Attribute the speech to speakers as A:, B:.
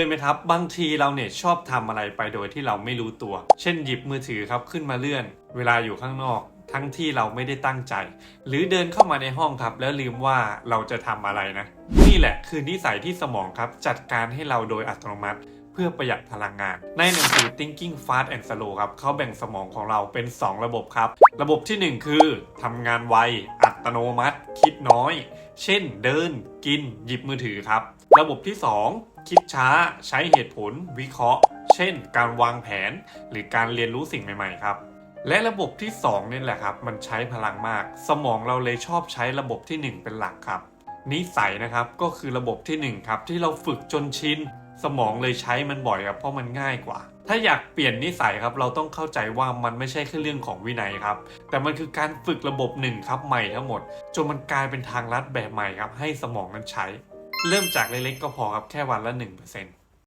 A: ยไหมครับ บางทีเราเนี่ยชอบทำอะไรไปโดยที่เราไม่รู้ตัว เช่นหยิบมือถือครับขึ้นมาเลื่อน เวลาอยู่ข้างนอก ทั้งที่เราไม่ได้ตั้งใจ หรือเดินเข้ามาในห้องครับแล้วลืมว่าเราจะทำอะไรนะ นี่แหละคือนิสัยที่สมองครับจัดการให้เราโดยอัตโนมัติเพื่อประหยัดพลังงาน ในหนังสือ Thinking Fast and Slow ครับเขาแบ่งสมองของเราเป็น 2 ระบบครับ ระบบทีหนึ่1 คือทำงานไว อัตโนมัติ คิดน้อย เช่น เดิน กิน หยิบมือถือครับ ระบบที่ 2 คิดช้าใช้เหตุผลวิเคราะห์ เช่น การวางแผน หรือการเรียนรู้สิ่งใหม่ๆครับ และระบบที่2นี่แหละครับ มันใช้พลังมาก สมองเราเลยชอบใช้ระบบทีหนึ่1 เป็นหลักครับ นิสัยนะครับก็คือระบบทีหนึ่1ครับที่เราฝึกจนชินสมองเลยใช้มันบ่อยครับเพราะมันง่ายกว่า ถ้าอยากเปลี่ยนนิสัยครับ เราต้องเข้าใจว่ามันไม่ใช่แค่เรื่องของวินัยครับ แต่มันคือการฝึกระบบหนึ่งครับใหม่ทั้งหมดจนมันกลายเป็นทางลัดแบบใหม่ครับ ให้สมองนั้นใช้ เริ่มจากเล็กๆก็พอครับแค่วันละ1%